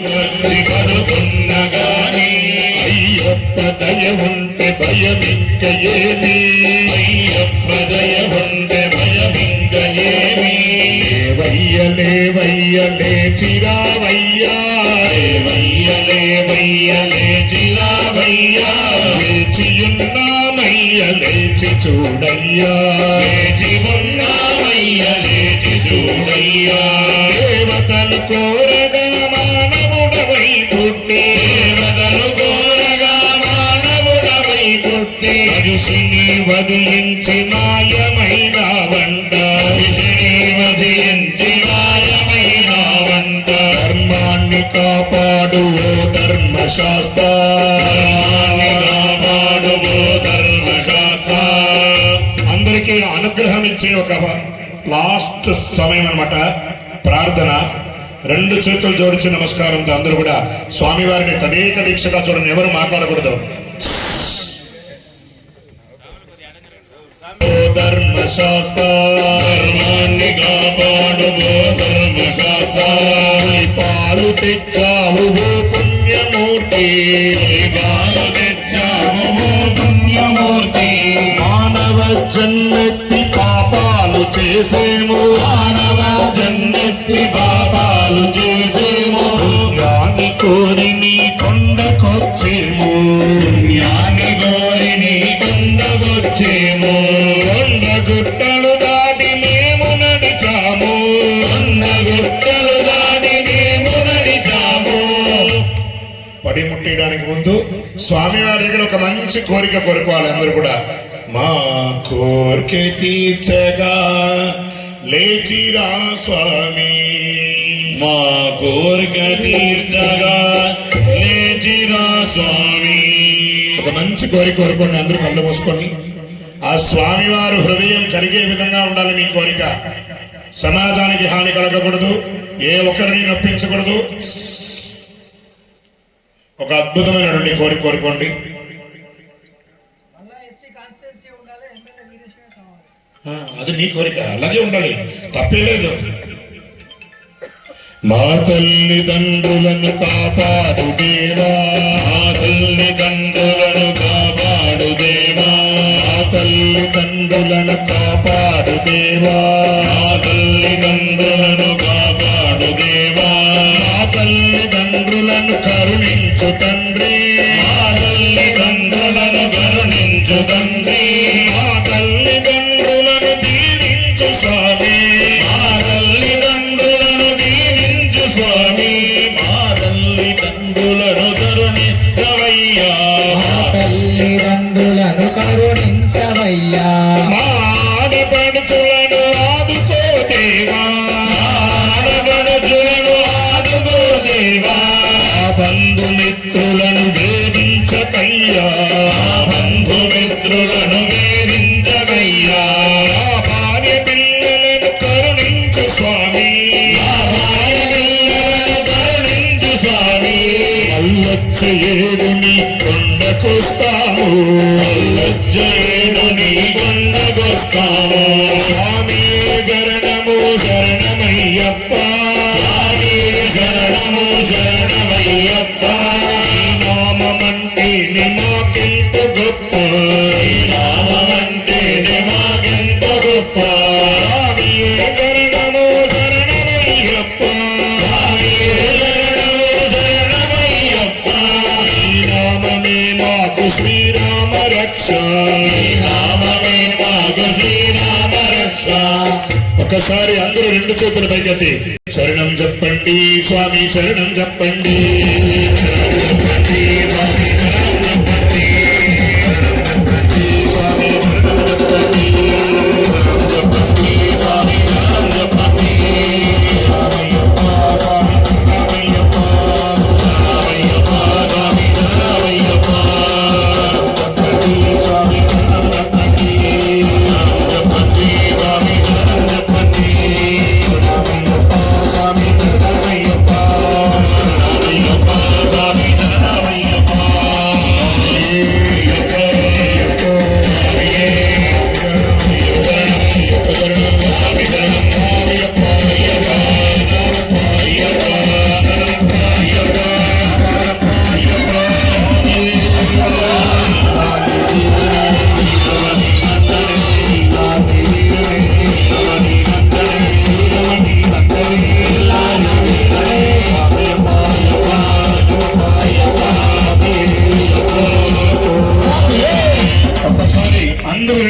వచ్చి కనుగొన్నగాని అయ్యప్ప దయ ఉంటే భయమింక ఏమి అయ్యప్ప దయ ఉంటే భయమింక ఏమి లేవయ్య లేవయ్య లేచిరావయ్యా. లేవయ్య లేవయ్య లేచిరావయ్యా. లేచియున్నామయ్య లేచి చూడయ్యా. లేచి ఉన్నామయ్య లేచి చూడయ్యా. దేవతలు కోరగా మానవుడవై పుట్టి వదిలించి మాయమైన వంట. మనిషిని వదిలించి మాయమైన వంట. ధర్మాన్ని కాపాడు ఓ ధర్మశాస్త్ర. కాపాడు ఓ ధర్మశాస్త్ర. అందరికీ అనుగ్రహం ఇచ్చే ఒక లాస్ట్ సమయం అనమాట ప్రార్థన. రెండు చేతులు జోడించి నమస్కారంతో అందరూ కూడా స్వామివారిని తదేక దీక్షగా చూడండి. ఎవరు మాట్లాడకూడదు. ధర్మశాస్త్ర ధర్మాన్ని కాపాడు ఓ ధర్మశాస్త్ర పాలు తెచ్చావు పుణ్యమూర్తి. ఈ పాలు తెచ్చావు పుణ్యమూర్తి. మానవ జన్మెత్తి పాపాలు చేసేము. మానవ జన్మెత్తి పాపాలు చేసేము. జ్ఞాని కోరి నీ కొండకొచ్చేము. జ్ఞాని కోరి నీ కొండకొచ్చేము. పడి ముట్టేయడానికి ముందు స్వామివారి దగ్గర ఒక మంచి కోరిక కోరుకోవాలి అందరూ కూడా. మా కోరిక తీర్చగా లేచిరా స్వామి. మా కోరిక తీర్చగా లేచిరా స్వామి. ఒక మంచి కోరిక కోరుకోండి అందరూ కళ్ళు మూసుకోండి. ఆ స్వామివారు హృదయం కరిగే విధంగా ఉండాలి మీ కోరిక. సమాజానికి హాని కలగకూడదు ఏ ఒక్కరిని నొప్పించకూడదు. ఒక అద్భుతమైనటువంటి కోరిక కోరుకోండి. అది నీ కోరిక అలాగే ఉండాలి. తప్పే లేదు. మా తల్లిదండ్రులను కాపాడు దేవా మా తల్లిదండ్రులను కాపాడు దేవా మా తల్లిదండ్రులను కాపాడు దేవా మా తల్లిదండ్రులను కాపాడు దేవా మా తల్లిదండ్రులను కరుణించు తండ్రి మా తల్లిదండ్రులను కరుణించు తండ్రి మా తల్లిదండ్రులను దీవించు స్వామి మా తల్లిదండ్రులను దీవించు స్వామి మా తల్లిదండ్రులను కరుణించవయ్యా మా తల్లిదండ్రులను కరుణించవయ్యా. మా ఆడపడుచులను వేధించకయ్యా బంధుమిత్రులను వేధించకయ్యా భార్య పిల్లలను కరుణించు స్వామి. భార్య పిల్లలను కరుణించు స్వామి. అల్లొచ్చేరుని కొండకొస్తాము అల్లొచ్చేరుని కొండకొస్తాము స్వామి శరణము శరణమయ్యప్ప. శ్రీరామ రక్ష మాకు శ్రీరామ రక్ష ఒకసారి అందరూ రెండు చేతులు పైకెత్తి. శరణం చెప్పండి స్వామి శరణం చెప్పండి శరణం చెప్పండి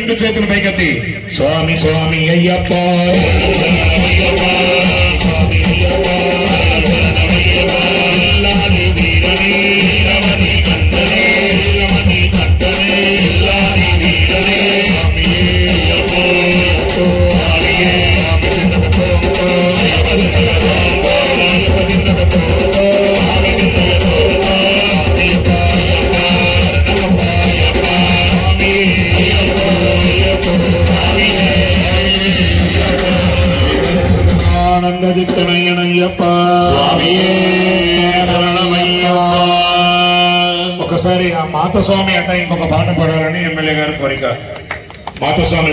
రెండు చేతులు పైకెత్తి. స్వామి స్వామి అయ్యప్ప. ఆనందదిక్కనయ్యనయ్యప్ప ఒకసారి ఆ మాతస్వామి అంటే ఇంకొక పాట పాడాలని ఎమ్మెల్యే గారి కోరిక మాతస్వామి